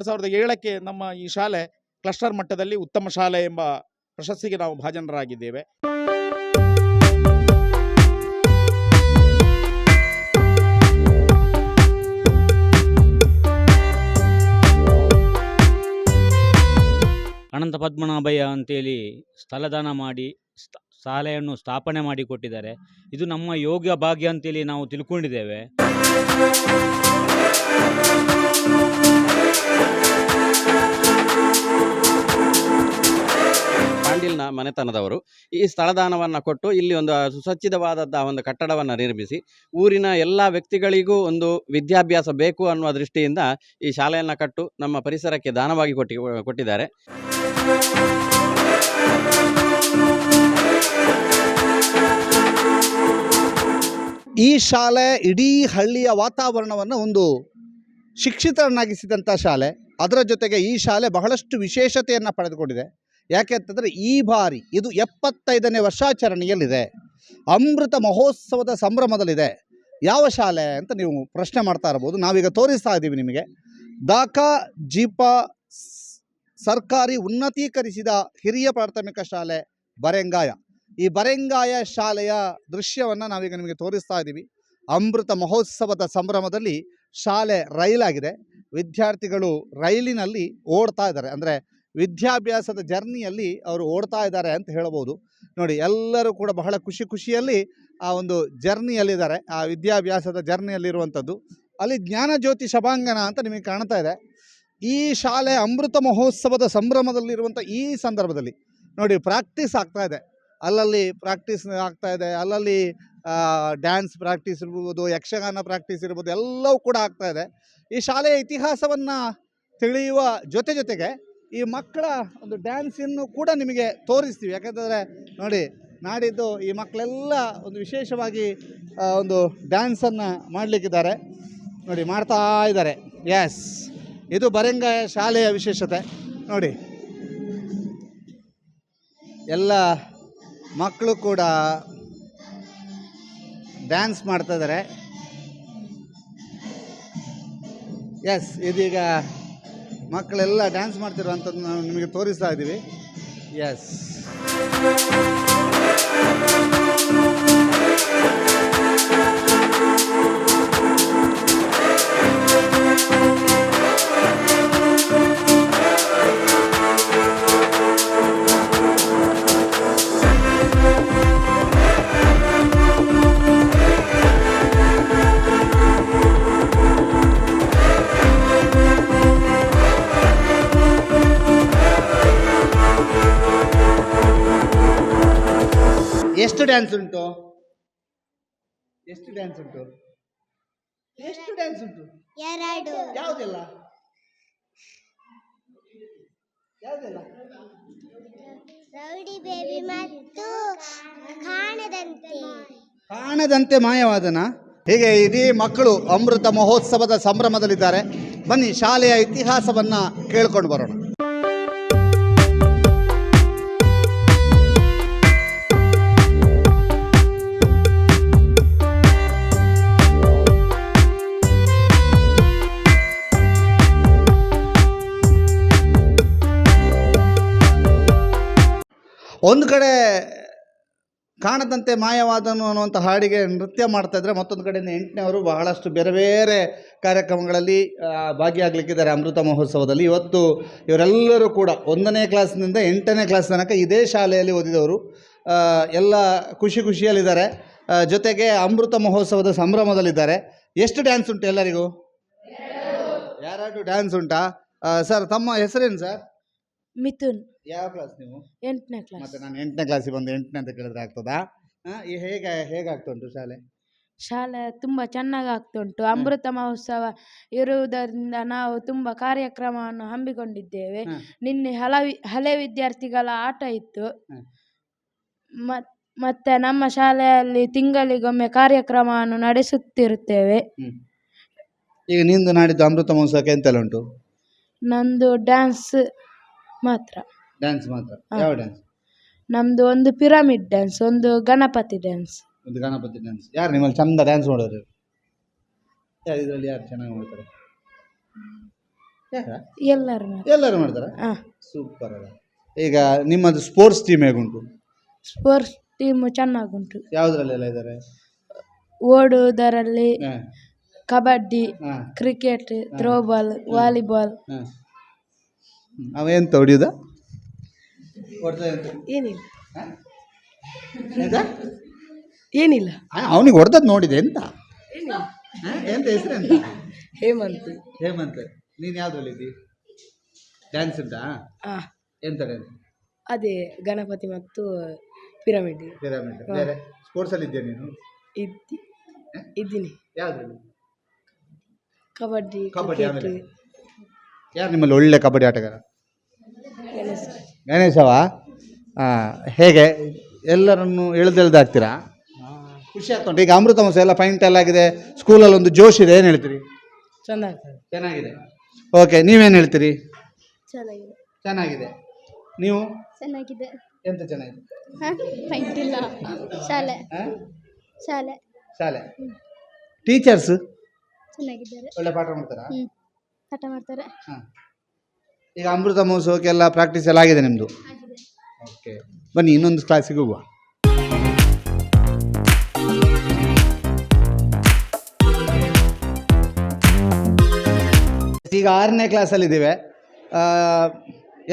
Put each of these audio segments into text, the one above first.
ಎರಡು ಸಾವಿರದ ಏಳಕ್ಕೆ ನಮ್ಮ ಈ ಶಾಲೆ ಕ್ಲಸ್ಟರ್ ಮಟ್ಟದಲ್ಲಿ ಉತ್ತಮ ಶಾಲೆ ಎಂಬ ಪ್ರಶಸ್ತಿಗೆ ನಾವು ಭಾಜನರಾಗಿದ್ದೇವೆ. ಅನಂತ ಪದ್ಮನಾಭಯ್ಯ ಅಂತೇಳಿ ಸ್ಥಳದಾನ ಮಾಡಿ ಶಾಲೆಯನ್ನು ಸ್ಥಾಪನೆ ಮಾಡಿಕೊಟ್ಟಿದ್ದಾರೆ ಇದು ನಮ್ಮ ಯೋಗ ಭಾಗ್ಯ ಅಂತೇಳಿ ನಾವು ತಿಳ್ಕೊಂಡಿದ್ದೇವೆ. ಪಾಂಡಿಲ್ನ ಮನೆತನದವರು ಈ ಸ್ಥಳದಾನವನ್ನು ಕೊಟ್ಟು ಇಲ್ಲಿ ಒಂದು ಸುಸಜ್ಜಿತವಾದಂತಹ ಒಂದು ಕಟ್ಟಡವನ್ನು ನಿರ್ಮಿಸಿ, ಊರಿನ ಎಲ್ಲ ವ್ಯಕ್ತಿಗಳಿಗೂ ಒಂದು ವಿದ್ಯಾಭ್ಯಾಸ ಬೇಕು ಅನ್ನುವ ದೃಷ್ಟಿಯಿಂದ ಈ ಶಾಲೆಯನ್ನು ಕಟ್ಟು ನಮ್ಮ ಪರಿಸರಕ್ಕೆ ದಾನವಾಗಿ ಕೊಟ್ಟಿ, ಕೊಟ್ಟಿದ್ದಾರೆ. ಈ ಶಾಲೆ ಇಡೀ ಹಳ್ಳಿಯ ವಾತಾವರಣವನ್ನು ಒಂದು ಶಿಕ್ಷಿತರನ್ನಾಗಿಸಿದಂಥ ಶಾಲೆ, ಅದರ ಜೊತೆಗೆ ಈ ಶಾಲೆ ಬಹಳಷ್ಟು ವಿಶೇಷತೆಯನ್ನು ಪಡೆದುಕೊಂಡಿದೆ. ಯಾಕೆ ಅಂತಂದರೆ ಈ ಬಾರಿ ಇದು ಎಪ್ಪತ್ತೈದನೇ ವರ್ಷಾಚರಣೆಯಲ್ಲಿದೆ. ಅಮೃತ ಮಹೋತ್ಸವದ ಸಂಭ್ರಮದಲ್ಲಿದೆ. ಯಾವ ಶಾಲೆ ಅಂತ ನೀವು ಪ್ರಶ್ನೆ ಮಾಡ್ತಾ ಇರ್ಬೋದು ನಾವೀಗ ತೋರಿಸ್ತಾ ಇದ್ದೀವಿ ನಿಮಗೆ. ದಾಖಾ ಜೀಪ ಸರ್ಕಾರಿ ಉನ್ನತೀಕರಿಸಿದ ಹಿರಿಯ ಪ್ರಾಥಮಿಕ ಶಾಲೆ ಬರೆಂಗಾಯ. ಈ ಬರೆಂಗಾಯ ಶಾಲೆಯ ದೃಶ್ಯವನ್ನು ನಾವೀಗ ನಿಮಗೆ ತೋರಿಸ್ತಾ ಇದ್ದೀವಿ. ಅಮೃತ ಮಹೋತ್ಸವದ ಸಂಭ್ರಮದಲ್ಲಿ ಶಾಲೆ ರೈಲಾಗಿದೆ. ವಿದ್ಯಾರ್ಥಿಗಳು ರೈಲಿನಲ್ಲಿ ಓಡ್ತಾ ಇದ್ದಾರೆ. ಅಂದರೆ ವಿದ್ಯಾಭ್ಯಾಸದ ಜರ್ನಿಯಲ್ಲಿ ಅವರು ಓಡ್ತಾ ಇದ್ದಾರೆ ಅಂತ ಹೇಳ್ಬೋದು. ನೋಡಿ, ಎಲ್ಲರೂ ಕೂಡ ಬಹಳ ಖುಷಿ ಖುಷಿಯಲ್ಲಿ ಆ ಒಂದು ಜರ್ನಿಯಲ್ಲಿದ್ದಾರೆ. ಆ ವಿದ್ಯಾಭ್ಯಾಸದ ಜರ್ನಿಯಲ್ಲಿರುವಂಥದ್ದು. ಅಲ್ಲಿ ಜ್ಞಾನ ಜ್ಯೋತಿ ಸಭಾಂಗಣ ಅಂತ ನಿಮಗೆ ಕಾಣ್ತಾ ಇದೆ. ಈ ಶಾಲೆ ಅಮೃತ ಮಹೋತ್ಸವದ ಸಂಭ್ರಮದಲ್ಲಿರುವಂಥ ಈ ಸಂದರ್ಭದಲ್ಲಿ ನೋಡಿ ಪ್ರಾಕ್ಟೀಸ್ ಆಗ್ತಾ ಇದೆ. ಅಲ್ಲಲ್ಲಿ ಪ್ರಾಕ್ಟೀಸ್ ಆಗ್ತಾ ಇದೆ. ಅಲ್ಲಲ್ಲಿ ಡ್ಯಾನ್ಸ್ ಪ್ರಾಕ್ಟೀಸ್ ಇರ್ಬೋದು, ಯಕ್ಷಗಾನ ಪ್ರಾಕ್ಟೀಸ್ ಇರ್ಬೋದು, ಎಲ್ಲವೂ ಕೂಡ ಆಗ್ತಾ ಇದೆ. ಈ ಶಾಲೆಯ ಇತಿಹಾಸವನ್ನು ತಿಳಿಯುವ ಜೊತೆ ಜೊತೆಗೆ ಈ ಮಕ್ಕಳ ಒಂದು ಡ್ಯಾನ್ಸನ್ನು ಕೂಡ ನಿಮಗೆ ತೋರಿಸ್ತೀವಿ. ಯಾಕಂತಂದರೆ ನೋಡಿ, ನಾಡಿದ್ದು ಈ ಮಕ್ಕಳೆಲ್ಲ ಒಂದು ವಿಶೇಷವಾಗಿ ಒಂದು ಡ್ಯಾನ್ಸನ್ನು ಮಾಡಲಿಕ್ಕಿದ್ದಾರೆ. ನೋಡಿ, ಮಾಡ್ತಾ ಇದ್ದಾರೆ. ಎಸ್ ಇದು ಬರಂಗ ಶಾಲೆಯ ವಿಶೇಷತೆ. ನೋಡಿ. ಎಲ್ಲ ಮಕ್ಕಳು ಕೂಡ ಡ್ಯಾನ್ಸ್ ಮಾಡ್ತಾ ಇದ್ದಾರೆ ಎಸ್ ಇದೀಗ ಮಕ್ಕಳೆಲ್ಲ ಡ್ಯಾನ್ಸ್ ಮಾಡ್ತಿರುವಂಥದ್ದು ನಾವು ನಿಮಗೆ ತೋರಿಸ್ತಾ ಇದ್ದೀವಿ. ಎಸ್ ಡ್ಯಾನ್ಸ್ ಉಂಟು? ಎಷ್ಟು ಡ್ಯಾನ್ಸ್ ಉಂಟು? ಎರಡು. ಯಾವುದೆಲ್ಲ? ಯಾವುದೆಲ್ಲ? ರೌಡಿ ಬೇಬಿ ಮತ್ತು ಕಾಣದಂತೆ. ಕಾಣದಂತೆ ಮಾಯವಾದನ? ಹೀಗೆ ಇಡೀ ಮಕ್ಕಳು ಅಮೃತ ಮಹೋತ್ಸವದ ಸಂಭ್ರಮದಲ್ಲಿದ್ದಾರೆ. ಬನ್ನಿ ಶಾಲೆಯ ಇತಿಹಾಸವನ್ನ ಕೇಳ್ಕೊಂಡು ಬರೋಣ. ಒಂದು ಕಡೆ ಕಾಣದಂತೆ ಮಾಯವಾದನು ಅನ್ನುವಂಥ ಹಾಡಿಗೆ ನೃತ್ಯ ಮಾಡ್ತಾಯಿದ್ರೆ ಮತ್ತೊಂದು ಕಡೆ ಎಂಟನೇವರು ಬಹಳಷ್ಟು ಬೇರೆ ಬೇರೆ ಕಾರ್ಯಕ್ರಮಗಳಲ್ಲಿ ಭಾಗಿಯಾಗಲಿಕ್ಕಿದ್ದಾರೆ ಅಮೃತ ಮಹೋತ್ಸವದಲ್ಲಿ. ಇವತ್ತು ಇವರೆಲ್ಲರೂ ಕೂಡ ಒಂದನೇ ಕ್ಲಾಸ್ನಿಂದ ಎಂಟನೇ ಕ್ಲಾಸ್ ತನಕ ಇದೇ ಶಾಲೆಯಲ್ಲಿ ಓದಿದವರು. ಎಲ್ಲ ಖುಷಿ ಖುಷಿಯಲ್ಲಿದ್ದಾರೆ. ಜೊತೆಗೆ ಅಮೃತ ಮಹೋತ್ಸವದ ಸಂಭ್ರಮದಲ್ಲಿದ್ದಾರೆ. ಎಷ್ಟು ಡ್ಯಾನ್ಸ್ ಉಂಟು ಎಲ್ಲರಿಗೂ? ಯಾರಾದರೂ ಡ್ಯಾನ್ಸ್ ಉಂಟಾ? ಸರ್ ತಮ್ಮ ಹೆಸರೇನು ಸರ್ ಮಿಥುನ್. ಯಾವ ಕ್ಲಾಸ್ ನೀವು? ಎಂಟನೇ ಕ್ಲಾಸ್ ಮತ್ತೆ ನಾನು ಎಂಟನೇ ಕ್ಲಾಸಿಗೆ ಬಂದು ಎಂಟನೇ ಅಂತ ಕೇಳಿದ್ರೆ ಆಗ್ತದಾ? ಈ ಹೇಗೆ ಹೇಗಾಗ್ತಾ ಉಂಟು ಶಾಲೆ? ಶಾಲೆ ತುಂಬ ಚೆನ್ನಾಗಿ ಆಗ್ತುಂಟು ಅಮೃತ ಮಹೋತ್ಸವ ಇರುವುದರಿಂದ ನಾವು ತುಂಬ ಕಾರ್ಯಕ್ರಮವನ್ನು ಹಮ್ಮಿಕೊಂಡಿದ್ದೇವೆ. ಹ. ನಿನ್ನೆ ಹಲವಿ ಹಳೆ ವಿದ್ಯಾರ್ಥಿಗಳ ಆಟ ಇತ್ತು. ಹ. ಮತ್ ಮತ್ತೆ ನಮ್ಮ ಶಾಲೆಯಲ್ಲಿ ತಿಂಗಳಿಗೊಮ್ಮೆ ಕಾರ್ಯಕ್ರಮವನ್ನು ನಡೆಸುತ್ತಿರುತ್ತೇವೆ. ಈಗ ನಿಂದು ನಾಡಿದ್ದು ಅಮೃತ ಮಹೋತ್ಸವಕ್ಕೆ ಎಂತೆಲ್ಲ ಉಂಟು? ನಂದು ಡ್ಯಾನ್ಸ್ ಮಾತ್ರ. ಡ್ಯಾನ್ಸ್ ಮಾತ್ರ. ಯಾವ ಡ್ಯಾನ್ಸ್ ನಮ್ದು ಒಂದು ಪಿರಮಿಡ್ ಡ್ಯಾನ್ಸ್ ಒಂದು ಗಣಪತಿ ಡ್ಯಾನ್ಸ್ ಒಂದು ಗಣಪತಿ ಡ್ಯಾನ್ಸ್ ಯಾರು ನಿಮ್ಮಲ್ಲಿ ಚಂದ ಡ್ಯಾನ್ಸ್ ಮಾಡೋರು ಯಾರು ಇದರಲ್ಲಿ ಯಾರು ಚೆನ್ನಾಗಿ ಮಾಡ್ತಾರೆ? ಯಾರ? ಎಲ್ಲರೂ ಎಲ್ಲರೂ ಮಾಡ್ತಾರಾ? ಹಾಂ. ಸೂಪರ್ ಅಲ್ಲ. ಈಗ ನಿಮ್ಮದು ಸ್ಪೋರ್ಟ್ಸ್ ಟೀಮ್ ಹೇಗುಂಟು? ಸ್ಪೋರ್ಟ್ಸ್ ಟೀಮ್ ಚೆನ್ನಾಗುಂಟು. ಯಾವುದ್ರಲ್ಲೆಲ್ಲ ಇದ್ದಾರೆ? ಓಡುವುದರಲ್ಲಿ ಹಾಂ. ಕಬಡ್ಡಿ ಹಾಂ. ಕ್ರಿಕೆಟ್ ಥ್ರೋಬಾಲ್ ವಾಲಿಬಾಲ್ ಅವೇನ್ ಅವ ಎಂತ ಹೊಡಿಯುದ? ಹೊಡ್ತಾ ಎಂತ ಏನಿಲ್ಲ? ಏನಿಲ್ಲ. ಅವನಿಗೆ ಹೊಡೆದದ್ದು ನೋಡಿದೆ ಎಂತ? ಎಂತ ಹೆಸರು ಎಂತ? ಹೇಮಂತ್. ಹೇಮಂತ್. ನೀನು ಯಾವ್ದ್ರಲ್ಲಿದ್ದಿ ಡ್ಯಾನ್ಸ್ ಉಂಟಾ? ಹಾಂ ಎಂತ ಡ್ಯಾನ್ಸ್ ಅದೇ ಗಣಪತಿ ಮತ್ತು ಪಿರಮಿಡ್. ಪಿರಮಿಡ್. ಬೇರೆ ಸ್ಪೋರ್ಟ್ಸಲ್ಲಿ ಇದ್ದೀಯ ನೀನು? ಇದ್ದಿ. ಇದ್ದೀನಿ. ಯಾವ್ದ್ರಲ್ಲಿ? ಕಬಡ್ಡಿ ಕಬಡ್ಡಿ ಯಾರು ನಿಮ್ಮಲ್ಲಿ ಒಳ್ಳೆ ಕಬಡ್ಡಿ ಆಟಗಾರ? ಗಣೇಶವ ಹಾಂ ಹೇಗೆ? ಎಲ್ಲರನ್ನು ಎಳ್ದೆಳ್ದು ಹಾಕ್ತೀರಾ ಖುಷಿ ಆಗ್ತುಂಟು. ಈಗ ಅಮೃತ ಮಹೋತ್ಸವ ಎಲ್ಲ ಪೈಂಟ್ ಎಲ್ಲ ಆಗಿದೆ. ಸ್ಕೂಲಲ್ಲಿ ಒಂದು ಜೋಶ್ ಇದೆ ಏನು ಹೇಳ್ತೀರಿ? ಚೆಂದ ಚೆನ್ನಾಗಿದೆ. ಓಕೆ ನೀವೇನು ಹೇಳ್ತೀರಿ? ಚೆನ್ನಾಗಿದೆ. ಚೆನ್ನಾಗಿದೆ. ನೀವು? ಚೆನ್ನಾಗಿದೆ. ಎಂತ ಚೆನ್ನಾಗಿದೆ? ಹಾಂ ಪೈಂಟ್ ಇಲ್ಲ ಶಾಲೆ. ಹಾಂ? ಶಾಲೆ. ಶಾಲೆ. ಟೀಚರ್ಸ್ ಚೆನ್ನಾಗಿದ್ದಾರೆ. ಒಳ್ಳೆ ಪಾಠ ಮಾಡ್ತಾರಾ? ಹ್ಞೂ ಪಾಠ ಮಾಡ್ತಾರೆ. ಹಾಂ. ಈಗ ಅಮೃತ ಮಹೋತ್ಸವಕ್ಕೆಲ್ಲ ಪ್ರಾಕ್ಟೀಸ್ ಎಲ್ಲ ಆಗಿದೆ ನಿಮ್ಮದು ಓಕೆ ಬನ್ನಿ ಇನ್ನೊಂದು ಕ್ಲಾಸಿಗೆ ಹೋಗುವ. ಈಗ ಆರನೇ ಕ್ಲಾಸಲ್ಲಿದ್ದೇವೆ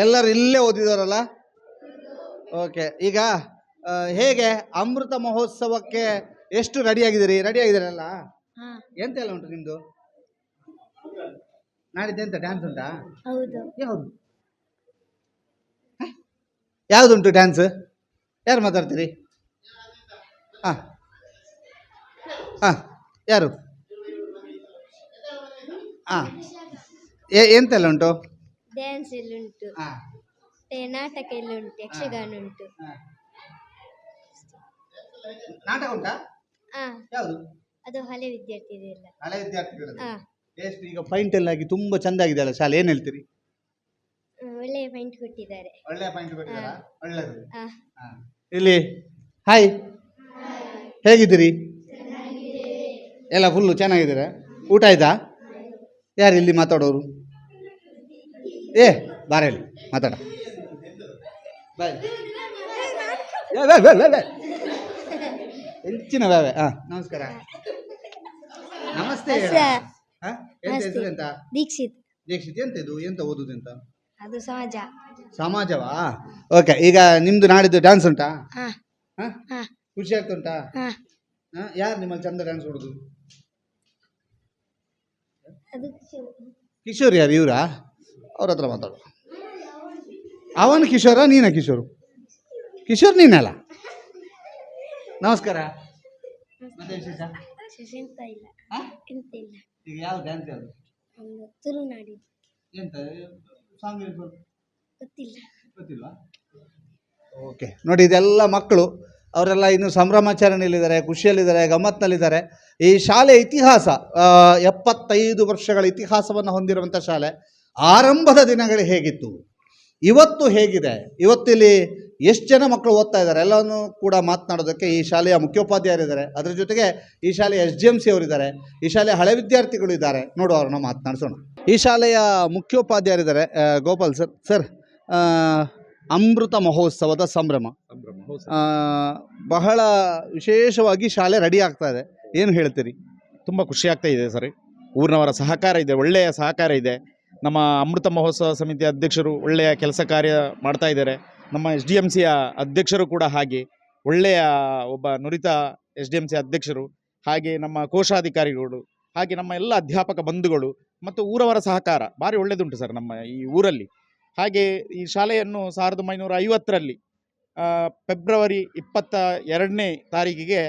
ಎಲ್ಲರೂ ಇಲ್ಲೇ ಓದಿದವರಲ್ಲ? ಓಕೆ ಈಗ ಹೇಗೆ ಅಮೃತ ಮಹೋತ್ಸವಕ್ಕೆ ಎಷ್ಟು ರೆಡಿ ಆಗಿದ್ದೀರಿ? ರೆಡಿ ಆಗಿದ್ದೀರಲ್ಲ? ಹಾಂ. ಎಂತ ಎಲ್ಲ ಉಂಟು ನಿಮ್ಮದು ನಾಡಿದ್ದು ಎಂತ ಡ್ಯಾನ್ಸ್ ಉಂಟಾ? ಹೌದು. ಯಾವುದು? ಯಾವುದುಂಟು ಡ್ಯಾನ್ಸ್ ಯಾರು ಮಾತಾಡ್ತೀರಿ? ಹಾಂ. ಹಾಂ. ಯಾರು? ಹಾಂ. ಎಂತೆಲ್ಲ ಉಂಟು? ಡ್ಯಾನ್ಸ್ ಎಲ್ಲ ಉಂಟು. ಹಾಂ. ನಾಟಕ ಎಲ್ಲ ಉಂಟು ಯಕ್ಷಗಾನ ಉಂಟು. ನಾಟಕ ಉಂಟಾ? ಹಾಂ. ಯಾವುದು? ಅದು ಹಳೆ ವಿದ್ಯಾರ್ಥಿಗಳೆಲ್ಲ ಹಳೆ ವಿದ್ಯಾರ್ಥಿಗಳು ಹಾಂ. ಎಷ್ಟು ಈಗ ಪಾಯಿಂಟ್ ಎಲ್ಲ ಆಗಿ ತುಂಬಾ ಚಂದ ಆಗಿದೆ ಅಲ್ಲ ಶಾಲೆ ಏನು ಹೇಳ್ತೀರಿ? ಒಳ್ಳೆಯ ಪಾಯಿಂಟ್ ಕೊಟ್ಟಿದ್ದಾರೆ. ಒಳ್ಳೆ ಪಾಯಿಂಟ್ ಕೊಟ್ಟಿದ್ದಾರಾ? ಒಳ್ಳೆದು. ಹಾಂ. ಹಾಂ. ಇಲ್ಲಿ ಹಾಯ್ ಹೇಗಿದ್ದೀರಿ? ಎಲ್ಲ ಫುಲ್ಲು ಚೆನ್ನಾಗಿದ್ದೀರಾ? ಊಟ ಆಯ್ತಾ? ಯಾರು ಇಲ್ಲಿ ಮಾತಾಡೋರು? ಏ ಬಾರೆ ಇಲ್ಲಿ ಮಾತಾಡ. ಬಾಯ್. ಏ, ಬೇ, ಬೇ, ಬೇ, ಬೇ. ಹೆಚ್ಚಿನ ವ್ಯಾವೆ ಹಾಂ ನಮಸ್ಕಾರ. ನಮಸ್ತೆ ಹೇಳು. ಹಾ? ಎಂತ ಹೆಸರು ಎಂತ? ದೀಕ್ಷಿತ್. ದೀಕ್ಷಿತ್ ಎಂತ ಇದು? ಎಂತ ಓದುದು ಎಂತ? ಅದು ಸಮಾಜ. ಸಮಾಜವಾ? ಓಕೆ ಈಗ ನಿಮ್ದು ನಾಡಿದ್ದು ಡ್ಯಾನ್ಸ್ ಉಂಟಾ? ಹಾಂ. ಹಾಂ? ಹಾಂ. ಖುಷಿ ಆಗ್ತುಂಟಾ ಹಾಂ. ಹಾಂ? ಯಾರು ನಿಮ್ಮಲ್ಲಿ ಚಂದ ಡ್ಯಾನ್ಸ್ ಹೊಡೋದು ಅದು ಕಿಶೋರ್. ಯಾರು ಇವರಾ? ಅವ್ರ ಹತ್ರ ಮಾತಾಡು ಅವನು ಕಿಶೋರ ನೀನ ಕಿಶೋರು? ಕಿಶೋರ್ ನೀನಲ್ಲ ನಮಸ್ಕಾರ. ಮತ್ತೆ ವಿಶೇಷ? ಎಂತ ಇಲ್ಲ. ಹಾ? ಎಂತ ಇಲ್ಲ. ಈಗ ಯಾವ ಡ್ಯಾನ್ಸ್ ಯಾವುದು? ತುಳುನಾಡಿ ಎಂತ ಸಾಂಗ್ ಗೊತ್ತಿಲ್ಲ. ಗೊತ್ತಿಲ್ವಾ ಓಕೆ ನೋಡಿ ಇದೆಲ್ಲ ಮಕ್ಕಳು ಅವರೆಲ್ಲ ಇನ್ನು ಸಂಭ್ರಮಾಚರಣೆಯಲ್ಲಿದ್ದಾರೆ ಖುಷಿಯಲ್ಲಿದ್ದಾರೆ ಗಮ್ಮತ್ನಲ್ಲಿದ್ದಾರೆ ಈ ಶಾಲೆ ಇತಿಹಾಸ ಎಪ್ಪತ್ತೈದು ವರ್ಷಗಳ ಇತಿಹಾಸವನ್ನು ಹೊಂದಿರುವಂಥ ಶಾಲೆ ಆರಂಭದ ದಿನಗಳು ಹೇಗಿತ್ತು? ಇವತ್ತು ಹೇಗಿದೆ? ಇವತ್ತಿಲ್ಲಿ ಎಷ್ಟು ಜನ ಮಕ್ಕಳು ಓದ್ತಾ ಇದ್ದಾರೆ ಎಲ್ಲವನ್ನು ಕೂಡ ಮಾತನಾಡೋದಕ್ಕೆ ಈ ಶಾಲೆಯ ಮುಖ್ಯೋಪಾಧ್ಯಾಯರಿದ್ದಾರೆ ಅದರ ಜೊತೆಗೆ ಈ ಶಾಲೆಯ ಎಸ್ ಜಿ ಎಂ ಸಿ ಅವರಿದ್ದಾರೆ ಈ ಶಾಲೆಯ ಹಳೆ ವಿದ್ಯಾರ್ಥಿಗಳು ಇದ್ದಾರೆ. ನೋಡು ಅವ್ರನ್ನ ಮಾತನಾಡಿಸೋಣ. ಈ ಶಾಲೆಯ ಮುಖ್ಯೋಪಾಧ್ಯಾಯರಿದ್ದಾರೆ ಗೋಪಾಲ್ ಸರ್. ಸರ್ ಅಮೃತ ಮಹೋತ್ಸವದ ಸಂಭ್ರಮ. ಬಹಳ ವಿಶೇಷವಾಗಿ ಶಾಲೆ ರೆಡಿ ಆಗ್ತಾ ಇದೆ. ಏನು ಹೇಳ್ತೀರಿ? ತುಂಬ ಖುಷಿ ಆಗ್ತಾ ಇದೆ ಸರ್. ಊರಿನವರ ಸಹಕಾರ ಇದೆ ಒಳ್ಳೆಯ ಸಹಕಾರ ಇದೆ. ನಮ್ಮ ಅಮೃತ ಮಹೋತ್ಸವ ಸಮಿತಿ ಅಧ್ಯಕ್ಷರು ಒಳ್ಳೆಯ ಕೆಲಸ ಕಾರ್ಯ ಮಾಡ್ತಾ ಇದ್ದಾರೆ. ನಮ್ಮ ಎಸ್ ಡಿ ಎಂ ಸಿಯ ಅಧ್ಯಕ್ಷರು ಕೂಡ ಹಾಗೆ, ಒಳ್ಳೆಯ ಒಬ್ಬ ನುರಿತ ಎಸ್ ಡಿ ಎಂ ಸಿ ಅಧ್ಯಕ್ಷರು, ಹಾಗೆ ನಮ್ಮ ಕೋಶಾಧಿಕಾರಿಗಳು, ಹಾಗೆ ನಮ್ಮ ಎಲ್ಲ ಅಧ್ಯಾಪಕ ಬಂಧುಗಳು, ಮತ್ತು ಊರವರ ಸಹಕಾರ, ಭಾರಿ ಒಳ್ಳೆಯದುಂಟು ಸರ್ ನಮ್ಮ ಈ ಊರಲ್ಲಿ. ಹಾಗೆ ಈ ಶಾಲೆಯನ್ನು ಸಾವಿರದ ಒಂಬೈನೂರ ಐವತ್ತರಲ್ಲಿ ಫೆಬ್ರವರಿ ಇಪ್ಪತ್ತ ಎರಡನೇ ತಾರೀಕಿಗೆ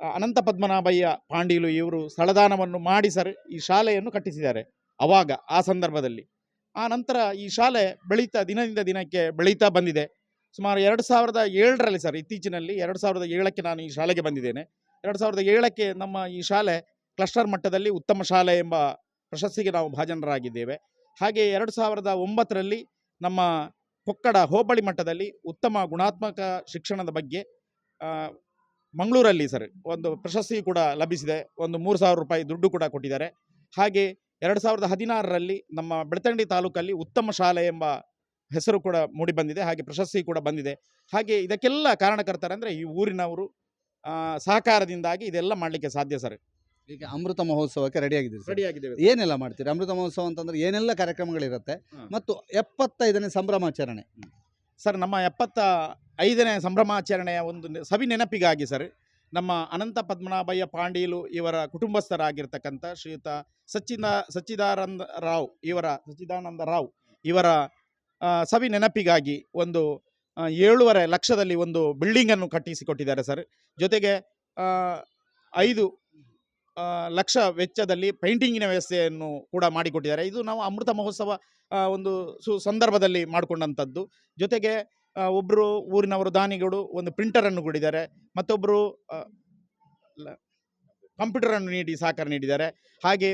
ಅನಂತ ಪದ್ಮನಾಭಯ್ಯ ಪಾಂಡೀಲು ಇವರು ಸ್ಥಳದಾನವನ್ನು ಮಾಡಿ ಸರ್ ಈ ಶಾಲೆಯನ್ನು ಕಟ್ಟಿಸಿದ್ದಾರೆ, ಅವಾಗ, ಆ ಸಂದರ್ಭದಲ್ಲಿ. ಆ ನಂತರ ಈ ಶಾಲೆ ಬೆಳೀತಾ ದಿನದಿಂದ ದಿನಕ್ಕೆ ಬೆಳೀತಾ ಬಂದಿದೆ. ಸುಮಾರು ಎರಡು ಸಾವಿರದ ಏಳರಲ್ಲಿ ಸರ್, ಇತ್ತೀಚಿನಲ್ಲಿ ಎರಡು ಸಾವಿರದ ಏಳಕ್ಕೆ ನಾನು ಈ ಶಾಲೆಗೆ ಬಂದಿದ್ದೇನೆ. ಎರಡು ಸಾವಿರದ ಏಳಕ್ಕೆ ನಮ್ಮ ಈ ಶಾಲೆ ಕ್ಲಸ್ಟರ್ ಮಟ್ಟದಲ್ಲಿ ಉತ್ತಮ ಶಾಲೆ ಎಂಬ ಪ್ರಶಸ್ತಿಗೆ ನಾವು ಭಾಜನರಾಗಿದ್ದೇವೆ. ಹಾಗೆ ಎರಡು ಸಾವಿರದ ಒಂಬತ್ತರಲ್ಲಿ ನಮ್ಮ ಕೊಕ್ಕಡ ಹೋಬಳಿ ಮಟ್ಟದಲ್ಲಿ ಉತ್ತಮ ಗುಣಾತ್ಮಕ ಶಿಕ್ಷಣದ ಬಗ್ಗೆ ಮಂಗಳೂರಲ್ಲಿ ಸರ್, ಒಂದು ಪ್ರಶಸ್ತಿ ಕೂಡ ಲಭಿಸಿದೆ. ಒಂದು ಮೂರು ಸಾವಿರ ರೂಪಾಯಿ ದುಡ್ಡು ಕೂಡ ಕೊಟ್ಟಿದ್ದಾರೆ. ಹಾಗೆ ಎರಡು ಸಾವಿರದ ಹದಿನಾರರಲ್ಲಿ ನಮ್ಮ ಬೆಳ್ತಂಡಿ ತಾಲೂಕಲ್ಲಿ ಉತ್ತಮ ಶಾಲೆ ಎಂಬ ಹೆಸರು ಕೂಡ ಮೂಡಿ ಬಂದಿದೆ ಹಾಗೆ ಪ್ರಶಸ್ತಿ ಕೂಡ ಬಂದಿದೆ. ಹಾಗೆ ಇದಕ್ಕೆಲ್ಲ ಕಾರಣಕರ್ತರಂದರೆ ಈ ಊರಿನವರು ಸಹಕಾರದಿಂದಾಗಿ ಇದೆಲ್ಲ ಮಾಡಲಿಕ್ಕೆ ಸಾಧ್ಯ ಸರ್. ಈಗ ಅಮೃತ ಮಹೋತ್ಸವಕ್ಕೆ ರೆಡಿ ಆಗಿದ್ದೀರಿ ಸರ್. ರೆಡಿಯಾಗಿದ್ದೇವೆ ಏನೆಲ್ಲ ಮಾಡ್ತೀರಿ? ಅಮೃತ ಮಹೋತ್ಸವ ಅಂತಂದ್ರೆ ಏನೆಲ್ಲ ಕಾರ್ಯಕ್ರಮಗಳಿರುತ್ತೆ. ಮತ್ತು ಎಪ್ಪತ್ತೈದನೇ ಸಂಭ್ರಮಾಚರಣೆ. ಸರ್ ನಮ್ಮ ಎಪ್ಪತ್ತ ಐದನೇ ಸಂಭ್ರಮಾಚರಣೆಯ ಒಂದು ನೆ- ಸವಿ ನೆನಪಿಗಾಗಿ ಸರ್ ನಮ್ಮ ಅನಂತ ಪದ್ಮನಾಭಯ್ಯ ಪಾಂಡೀಲು ಇವರ ಕುಟುಂಬಸ್ಥರಾಗಿರ್ತಕ್ಕಂಥ ಶ್ರೀಯುತ ಸಚ್ಚಿದ ಸಚ್ಚಿದಾನಂದ ರಾವ್, ಇವರ ಸಚ್ಚಿದಾನಂದ ರಾವ್ ಇವರ ಸವಿ ನೆನಪಿಗಾಗಿ ಒಂದು ಏಳೂವರೆ ಲಕ್ಷದಲ್ಲಿ ಒಂದು ಬಿಲ್ಡಿಂಗನ್ನು ಕಟ್ಟಿಸಿಕೊಟ್ಟಿದ್ದಾರೆ ಸರ್. ಜೊತೆಗೆ ಐದು ಲಕ್ಷ ವೆಚ್ಚದಲ್ಲಿ ಪೇಂಟಿಂಗಿನ ವ್ಯವಸ್ಥೆಯನ್ನು ಕೂಡ ಮಾಡಿಕೊಟ್ಟಿದ್ದಾರೆ. ಇದು ನಾವು ಅಮೃತ ಮಹೋತ್ಸವ ಒಂದು ಸು, ಸಂದರ್ಭದಲ್ಲಿ ಮಾಡಿಕೊಂಡಂಥದ್ದು. ಜೊತೆಗೆ ಒಬ್ಬರು ಊರಿನವರು ದಾನಿಗಳು ಒಂದು ಪ್ರಿಂಟರನ್ನು ಕೊಡಿದ್ದಾರೆ ಮತ್ತೊಬ್ಬರು ಕಂಪ್ಯೂಟರನ್ನು ನೀಡಿ, ಸಹಕಾರ ನೀಡಿದ್ದಾರೆ. ಹಾಗೆ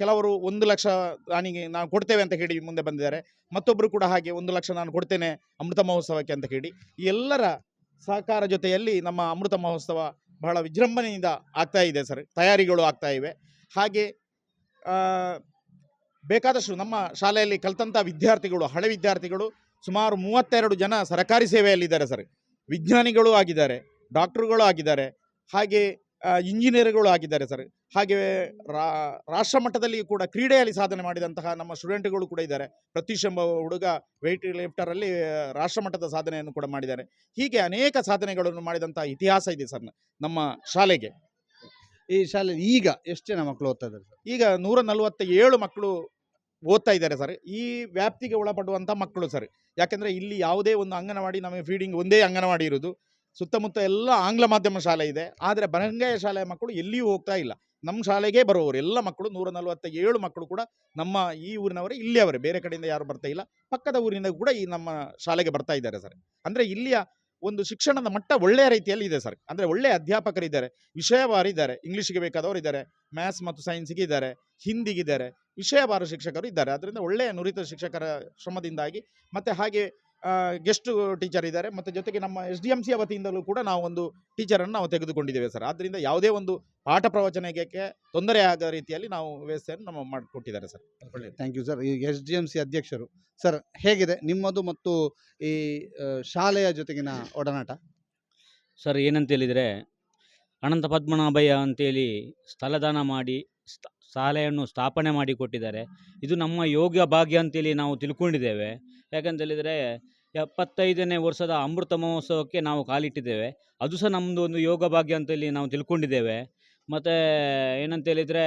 ಕೆಲವರು ಒಂದು ಲಕ್ಷ ದಾನಿಗೆ ನಾವು ಕೊಡ್ತೇವೆ ಅಂತ ಹೇಳಿ ಮುಂದೆ ಬಂದಿದ್ದಾರೆ. ಮತ್ತೊಬ್ಬರು ಕೂಡ ಹಾಗೆ ಒಂದು ಲಕ್ಷ ನಾನು ಕೊಡ್ತೇನೆ ಅಮೃತ ಮಹೋತ್ಸವಕ್ಕೆ ಅಂತ ಹೇಳಿ ಎಲ್ಲರ ಸಹಕಾರ ಜೊತೆಯಲ್ಲಿ ನಮ್ಮ ಅಮೃತ ಮಹೋತ್ಸವ ಬಹಳ ವಿಜೃಂಭಣೆಯಿಂದ ಆಗ್ತಾ ಇದೆ ಸರ್. ತಯಾರಿಗಳು ಆಗ್ತಾ ಇವೆ. ಹಾಗೆ ಬೇಕಾದಷ್ಟು ನಮ್ಮ ಶಾಲೆಯಲ್ಲಿ ಕಲಿತಂಥ ವಿದ್ಯಾರ್ಥಿಗಳು, ಹಳೆ ವಿದ್ಯಾರ್ಥಿಗಳು ಸುಮಾರು ಮೂವತ್ತೆರಡು ಜನ ಸರ್ಕಾರಿ ಸೇವೆಯಲ್ಲಿದ್ದಾರೆ ಸರ್. ವಿಜ್ಞಾನಿಗಳು ಆಗಿದ್ದಾರೆ ಡಾಕ್ಟ್ರುಗಳು ಆಗಿದ್ದಾರೆ ಹಾಗೆ ಇಂಜಿನಿಯರ್ಗಳು ಆಗಿದ್ದಾರೆ ಸರ್. ಹಾಗೆ ರಾ ರಾಷ್ಟ್ರ ಮಟ್ಟದಲ್ಲಿ ಕೂಡ ಕ್ರೀಡೆಯಲ್ಲಿ ಸಾಧನೆ ಮಾಡಿದಂತಹ ನಮ್ಮ ಸ್ಟೂಡೆಂಟ್ಗಳು ಕೂಡ ಇದ್ದಾರೆ. ಪ್ರತೀಶ್ ಎಂಬ ಹುಡುಗ ವೆಯ್ಟ್ ಲಿಫ್ಟರಲ್ಲಿ ರಾಷ್ಟ್ರ ಮಟ್ಟದ ಸಾಧನೆಯನ್ನು ಕೂಡ ಮಾಡಿದ್ದಾರೆ. ಹೀಗೆ ಅನೇಕ ಸಾಧನೆಗಳನ್ನು ಮಾಡಿದಂತಹ ಇತಿಹಾಸ ಇದೆ ಸರ್ ನಮ್ಮ ಶಾಲೆಗೆ. ಈ ಶಾಲೆ ಈಗ ಎಷ್ಟು ಜನ ಮಕ್ಕಳು ಓದ್ತಾ ಇದ್ದಾರೆ ಈಗ ನೂರ ನಲವತ್ತ ಏಳು ಮಕ್ಕಳು ಓದ್ತಾ ಇದ್ದಾರೆ ಸರ್. ಈ ವ್ಯಾಪ್ತಿಗೆ ಒಳಪಡುವಂಥ ಮಕ್ಕಳು ಸರ್. ಯಾಕೆಂದರೆ ಇಲ್ಲಿ ಯಾವುದೇ ಒಂದು ಅಂಗನವಾಡಿ ನಮಗೆ ಫೀಡಿಂಗ್ ಒಂದೇ ಅಂಗನವಾಡಿ ಇರೋದು. ಸುತ್ತಮುತ್ತ ಎಲ್ಲ ಆಂಗ್ಲ ಮಾಧ್ಯಮ ಶಾಲೆ ಇದೆ. ಆದರೆ ಬರಂಗಾಯ ಶಾಲೆಯ ಮಕ್ಕಳು ಎಲ್ಲಿಯೂ ಹೋಗ್ತಾ ಇಲ್ಲ. ನಮ್ಮ ಶಾಲೆಗೆ ಬರುವವರು, ಎಲ್ಲ ಮಕ್ಕಳು ನೂರ ನಲವತ್ತ ಏಳು ಮಕ್ಕಳು ಕೂಡ ನಮ್ಮ ಈ ಊರಿನವರೇ ಇಲ್ಲಿಯವರೇ ಬೇರೆ ಕಡೆಯಿಂದ ಯಾರು ಬರ್ತಾ ಇಲ್ಲ. ಪಕ್ಕದ ಊರಿನಿಂದ ಕೂಡ ಈ ನಮ್ಮ ಶಾಲೆಗೆ ಬರ್ತಾ ಇದ್ದಾರೆ ಸರ್. ಅಂದರೆ ಇಲ್ಲಿಯ ಒಂದು ಶಿಕ್ಷಣದ ಮಟ್ಟ ಒಳ್ಳೆಯ ರೀತಿಯಲ್ಲಿ ಇದೆ ಸರ್. ಅಂದರೆ ಒಳ್ಳೆಯ ಅಧ್ಯಾಪಕರಿದ್ದಾರೆ, ವಿಷಯವಾರಿದ್ದಾರೆ ಇಂಗ್ಲೀಷಿಗೆ ಬೇಕಾದವರು ಇದ್ದಾರೆ ಮ್ಯಾಥ್ಸ್ ಮತ್ತು ಸೈನ್ಸ್ಗೆ ಇದ್ದಾರೆ, ಹಿಂದಿಗಿದ್ದಾರೆ. ವಿಷಯವಾರು ಶಿಕ್ಷಕರು ಇದ್ದಾರೆ. ಅದರಿಂದ ಒಳ್ಳೆಯ ನುರಿತ ಶಿಕ್ಷಕರ ಶ್ರಮದಿಂದಾಗಿ ಮತ್ತು ಹಾಗೆ ಗೆಸ್ಟ್ ಟೀಚರ್ ಇದ್ದಾರೆ. ಮತ್ತು ಜೊತೆಗೆ ನಮ್ಮ ಎಸ್ ಡಿ ಎಂ ಸಿ ವತಿಯಿಂದಲೂ ಕೂಡ ನಾವು ಒಂದು ಟೀಚರನ್ನು ನಾವು ತೆಗೆದುಕೊಂಡಿದ್ದೇವೆ ಸರ್. ಆದ್ದರಿಂದ ಯಾವುದೇ ಒಂದು ಪಾಠ ಪ್ರವಚನಕ್ಕೆ ತೊಂದರೆ ಆಗದ ರೀತಿಯಲ್ಲಿ ನಾವು ವ್ಯವಸ್ಥೆಯನ್ನು ನಮ್ಮ ಮಾಡಿಕೊಟ್ಟಿದ್ದಾರೆ ಸರ್. ಥ್ಯಾಂಕ್ ಯು ಸರ್ ಈ ಎಸ್ ಡಿ ಎಂ ಸಿ ಅಧ್ಯಕ್ಷರು ಸರ್ ಹೇಗಿದೆ ನಿಮ್ಮದು ಮತ್ತು ಈ ಶಾಲೆಯ ಜೊತೆಗಿನ ಒಡನಾಟ? ಸರ್ ಏನಂತ ಹೇಳಿದರೆ ಅನಂತ ಪದ್ಮನಾಭಯ್ಯ ಅಂತೇಳಿ ಸ್ಥಳದಾನ ಮಾಡಿ ಶಾಲೆಯನ್ನು ಸ್ಥಾಪನೆ ಮಾಡಿಕೊಟ್ಟಿದ್ದಾರೆ ಇದು ನಮ್ಮ ಯೋಗ್ಯ ಭಾಗ್ಯ ಅಂತೇಳಿ ನಾವು ತಿಳ್ಕೊಂಡಿದ್ದೇವೆ. ಯಾಕಂತೇಳಿದರೆ ಎಪ್ಪತ್ತೈದನೇ ವರ್ಷದ ಅಮೃತ ಮಹೋತ್ಸವಕ್ಕೆ ನಾವು ಕಾಲಿಟ್ಟಿದ್ದೇವೆ. ಅದು ಸಹ ನಮ್ಮದು ಒಂದು ಯೋಗ ಭಾಗ್ಯ ಅಂತೇಳಿ ನಾವು ತಿಳ್ಕೊಂಡಿದ್ದೇವೆ. ಮತ್ತು ಏನಂತ ಹೇಳಿದರೆ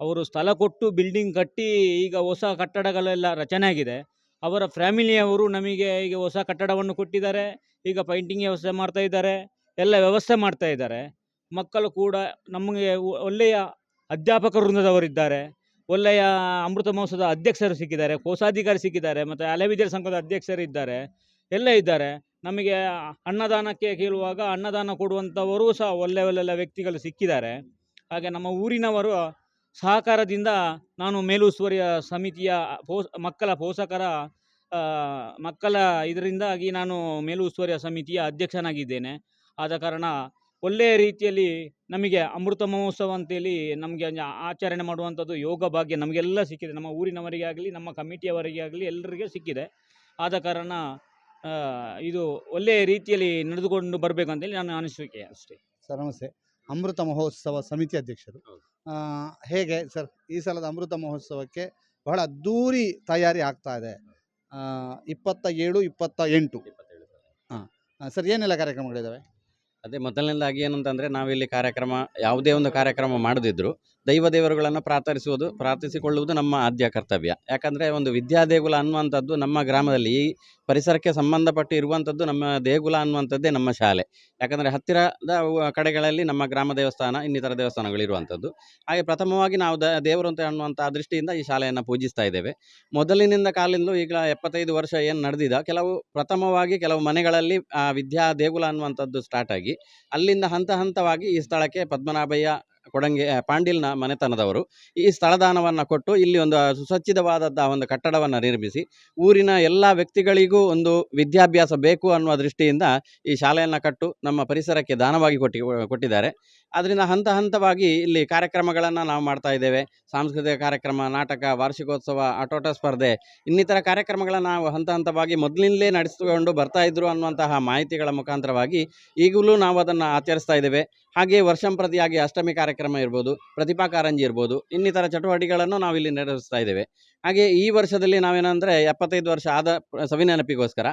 ಅವರು ಸ್ಥಳ ಕೊಟ್ಟು ಬಿಲ್ಡಿಂಗ್ ಕಟ್ಟಿ ಈಗ ಹೊಸ ಕಟ್ಟಡಗಳೆಲ್ಲ ರಚನೆ ಆಗಿದೆ. ಅವರ ಫ್ಯಾಮಿಲಿಯವರು ನಮಗೆ ಈಗ ಹೊಸ ಕಟ್ಟಡವನ್ನು ಕೊಟ್ಟಿದ್ದಾರೆ. ಈಗ ಪೈಂಟಿಂಗ್ ವ್ಯವಸ್ಥೆ ಮಾಡ್ತಾ ಇದ್ದಾರೆ. ಎಲ್ಲ ವ್ಯವಸ್ಥೆ ಮಾಡ್ತಾ ಇದ್ದಾರೆ. ಮಕ್ಕಳು ಕೂಡ ನಮಗೆ ಒಳ್ಳೆಯ ಅಧ್ಯಾಪಕ ವೃಂದದವರಿದ್ದಾರೆ. ಒಳ್ಳೆಯ ಅಮೃತ ಮಹೋತ್ಸವದ ಅಧ್ಯಕ್ಷರು ಸಿಕ್ಕಿದ್ದಾರೆ. ಕೋಶಾಧಿಕಾರಿ ಸಿಕ್ಕಿದ್ದಾರೆ. ಮತ್ತು ಅಲೆಬಿದಿರ ಸಂಘದ ಅಧ್ಯಕ್ಷರು ಇದ್ದಾರೆ. ಎಲ್ಲ ಇದ್ದಾರೆ. ನಮಗೆ ಅನ್ನದಾನಕ್ಕೆ ಕೇಳುವಾಗ ಅನ್ನದಾನ ಕೊಡುವಂಥವರು ಸಹ ಒಳ್ಳೆ ಒಳ್ಳೆಯ ವ್ಯಕ್ತಿಗಳು ಸಿಕ್ಕಿದ್ದಾರೆ. ಹಾಗೆ ನಮ್ಮ ಊರಿನವರು ಸಹಕಾರದಿಂದ ನಾನು ಮೇಲುಸ್ತುವರಿಯ ಸಮಿತಿಯ ಪೋ ಮಕ್ಕಳ ಪೋಷಕರ ಮಕ್ಕಳ ಇದರಿಂದಾಗಿ ನಾನು ಮೇಲುಸ್ತುವರಿಯ ಸಮಿತಿಯ ಅಧ್ಯಕ್ಷನಾಗಿದ್ದೇನೆ. ಆದ ಕಾರಣ ಒಳ್ಳೆಯ ರೀತಿಯಲ್ಲಿ ನಮಗೆ ಅಮೃತ ಮಹೋತ್ಸವ ಅಂತೇಳಿ ನಮಗೆ ಆಚರಣೆ ಮಾಡುವಂಥದ್ದು ಯೋಗ ಭಾಗ್ಯ ನಮಗೆಲ್ಲ ಸಿಕ್ಕಿದೆ. ನಮ್ಮ ಊರಿನವರಿಗೆ ಆಗಲಿ ನಮ್ಮ ಕಮಿಟಿಯವರಿಗೆ ಆಗಲಿ ಎಲ್ಲರಿಗೆ ಸಿಕ್ಕಿದೆ. ಆದ ಕಾರಣ ಇದು ಒಳ್ಳೆಯ ರೀತಿಯಲ್ಲಿ ನಡೆದುಕೊಂಡು ಬರಬೇಕು ಅಂತೇಳಿ ನಾನು ಅನಿಸಿಕೆ ಅಷ್ಟೇ. ಸರ್ ನಮಸ್ತೆ. ಅಮೃತ ಮಹೋತ್ಸವ ಸಮಿತಿ ಅಧ್ಯಕ್ಷರು. ಹೇಗೆ ಸರ್ ಈ ಸಲದ ಅಮೃತ ಮಹೋತ್ಸವಕ್ಕೆ ಬಹಳ ಅದ್ದೂರಿ ತಯಾರಿ ಆಗ್ತಾ ಇದೆ. ಇಪ್ಪತ್ತ ಏಳು ಇಪ್ಪತ್ತ ಎಂಟು. ಹಾಂ ಸರ್ ಏನೆಲ್ಲ ಕಾರ್ಯಕ್ರಮಗಳಿದ್ದಾವೆ ಅದೇ ಮೊದಲನೇದಾಗಿ ಏನಂತಂದ್ರೆ ನಾವಿಲ್ಲಿ ಕಾರ್ಯಕ್ರಮ ಯಾವುದೇ ಒಂದು ಕಾರ್ಯಕ್ರಮ ಮಾಡದಿದ್ರು ದೈವ ದೇವರುಗಳನ್ನು ಪ್ರಾರ್ಥಿಸುವುದು, ಪ್ರಾರ್ಥಿಸಿಕೊಳ್ಳುವುದು ನಮ್ಮ ಆದ್ಯ ಕರ್ತವ್ಯ. ಯಾಕಂದರೆ ಒಂದು ವಿದ್ಯಾ ದೇಗುಲ ಅನ್ನುವಂಥದ್ದು ನಮ್ಮ ಗ್ರಾಮದಲ್ಲಿ, ಈ ಪರಿಸರಕ್ಕೆ ಸಂಬಂಧಪಟ್ಟು ಇರುವಂಥದ್ದು ನಮ್ಮ ದೇಗುಲ ಅನ್ನುವಂಥದ್ದೇ ನಮ್ಮ ಶಾಲೆ. ಯಾಕಂದರೆ ಹತ್ತಿರದ ಕಡೆಗಳಲ್ಲಿ ನಮ್ಮ ಗ್ರಾಮ ದೇವಸ್ಥಾನ, ಇನ್ನಿತರ ದೇವಸ್ಥಾನಗಳು ಇರುವಂಥದ್ದು. ಹಾಗೆ ಪ್ರಥಮವಾಗಿ ನಾವು ದ, ದೇವರು ಅಂತ ಅನ್ನುವಂಥ ದೃಷ್ಟಿಯಿಂದ ಈ ಶಾಲೆಯನ್ನು ಪೂಜಿಸ್ತಾ ಇದ್ದೇವೆ. ಮೊದಲಿನಿಂದ ಕಾಲಿಂದಲೂ ಈಗ ಎಪ್ಪತ್ತೈದು ವರ್ಷ ಏನು ನಡೆದಿದ, ಕೆಲವು ಪ್ರಥಮವಾಗಿ ಕೆಲವು ಮನೆಗಳಲ್ಲಿ ವಿದ್ಯಾ ದೇಗುಲ ಅನ್ನುವಂಥದ್ದು ಸ್ಟಾರ್ಟ್ ಆಗಿ, ಅಲ್ಲಿಂದ ಹಂತ ಹಂತವಾಗಿ ಈ ಸ್ಥಳಕ್ಕೆ ಪದ್ಮನಾಭಯ್ಯ ಕೊಡಂಗೆ ಪಾಂಡಿಲ್ನ ಮನೆತನದವರು ಈ ಸ್ಥಳದಾನವನ್ನು ಕೊಟ್ಟು ಇಲ್ಲಿ ಒಂದು ಸುಸಜ್ಜಿತವಾದಂತಹ ಒಂದು ಕಟ್ಟಡವನ್ನು ನಿರ್ಮಿಸಿ, ಊರಿನ ಎಲ್ಲ ವ್ಯಕ್ತಿಗಳಿಗೂ ಒಂದು ವಿದ್ಯಾಭ್ಯಾಸ ಬೇಕು ಅನ್ನುವ ದೃಷ್ಟಿಯಿಂದ ಈ ಶಾಲೆಯನ್ನು ಕಟ್ಟು, ನಮ್ಮ ಪರಿಸರಕ್ಕೆ ದಾನವಾಗಿ ಕೊಟ್ಟಿ ಕೊಟ್ಟಿದ್ದಾರೆ. ಅದರಿಂದ ಹಂತ ಹಂತವಾಗಿ ಇಲ್ಲಿ ಕಾರ್ಯಕ್ರಮಗಳನ್ನು ನಾವು ಮಾಡ್ತಾ ಇದ್ದೇವೆ. ಸಾಂಸ್ಕೃತಿಕ ಕಾರ್ಯಕ್ರಮ, ನಾಟಕ, ವಾರ್ಷಿಕೋತ್ಸವ, ಆಟೋಟ ಸ್ಪರ್ಧೆ, ಇನ್ನಿತರ ಕಾರ್ಯಕ್ರಮಗಳನ್ನು ನಾವು ಹಂತ ಹಂತವಾಗಿ ಮೊದಲಿನಲ್ಲೇ ನಡೆಸಿಕೊಂಡು ಬರ್ತಾ ಇದ್ರು ಅನ್ನುವಂತಹ ಮಾಹಿತಿಗಳ ಮುಖಾಂತರವಾಗಿ ಈಗಲೂ ನಾವು ಅದನ್ನು ಆಚರಿಸ್ತಾ ಇದ್ದೇವೆ. ಹಾಗೆ ವರ್ಷಂಪ್ರತಿಯಾಗಿ ಅಷ್ಟಮಿ ಕಾರ್ಯಕ್ರಮ ಇರ್ಬೋದು, ಪ್ರತಿಭಾ ಕಾರಂಜಿ ಇರ್ಬೋದು, ಇನ್ನಿತರ ಚಟುವಟಿಕೆಗಳನ್ನು ನಾವಿಲ್ಲಿ ನಡೆಸ್ತಾ ಇದ್ದೇವೆ. ಹಾಗೆ ಈ ವರ್ಷದಲ್ಲಿ ನಾವೇನಂದರೆ ಎಪ್ಪತ್ತೈದು ವರ್ಷ ಆದ ಸವಿನೆನಪಿಗೋಸ್ಕರ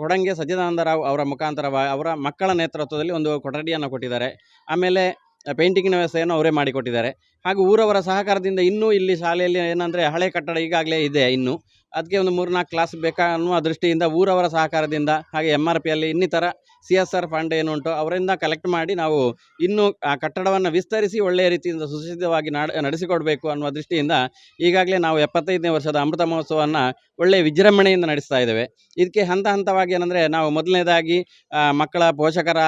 ಕೊಡಂಗೆ ಸಚ್ಚಿದಾನಂದ ರಾವ್ ಅವರ ಮುಖಾಂತರ ಅವರ ಮಕ್ಕಳ ನೇತೃತ್ವದಲ್ಲಿ ಒಂದು ಕೊಠಡಿಯನ್ನು ಕೊಟ್ಟಿದ್ದಾರೆ. ಆಮೇಲೆ ಪೇಂಟಿಂಗಿನ ವ್ಯವಸ್ಥೆಯನ್ನು ಅವರೇ ಮಾಡಿಕೊಟ್ಟಿದ್ದಾರೆ. ಹಾಗೂ ಊರವರ ಸಹಕಾರದಿಂದ ಇನ್ನೂ ಇಲ್ಲಿ ಶಾಲೆಯಲ್ಲಿ ಏನಂದರೆ ಹಳೆ ಕಟ್ಟಡ ಈಗಾಗಲೇ ಇದೆ ಇನ್ನು. ಅದಕ್ಕೆ ಒಂದು ಮೂರ್ನಾಲ್ಕು ಕ್ಲಾಸ್ ಬೇಕಾ ಅನ್ನುವ ದೃಷ್ಟಿಯಿಂದ, ಊರವರ ಸಹಕಾರದಿಂದ, ಹಾಗೆ ಎಂ ಆರ್ ಪಿಯಲ್ಲಿ ಇನ್ನಿತರ ಸಿ ಎಸ್ ಆರ್ ಫಂಡ್ ಏನುಂಟು ಅವರಿಂದ ಕಲೆಕ್ಟ್ ಮಾಡಿ ನಾವು ಇನ್ನೂ ಆ ಕಟ್ಟಡವನ್ನು ವಿಸ್ತರಿಸಿ ಒಳ್ಳೆಯ ರೀತಿಯಿಂದ ಸುಸಜ್ಜಿತವಾಗಿ ನಾಡ, ನಡೆಸಿಕೊಡಬೇಕು ಅನ್ನುವ ದೃಷ್ಟಿಯಿಂದ ಈಗಾಗಲೇ ನಾವು ಎಪ್ಪತ್ತೈದನೇ ವರ್ಷದ ಅಮೃತ ಮಹೋತ್ಸವವನ್ನು ಒಳ್ಳೆಯ ವಿಜೃಂಭಣೆಯಿಂದ ನಡೆಸ್ತಾ ಇದ್ದೇವೆ. ಇದಕ್ಕೆ ಹಂತ ಹಂತವಾಗಿ ಏನಂದರೆ ನಾವು ಮೊದಲನೇದಾಗಿ ಮಕ್ಕಳ ಪೋಷಕರ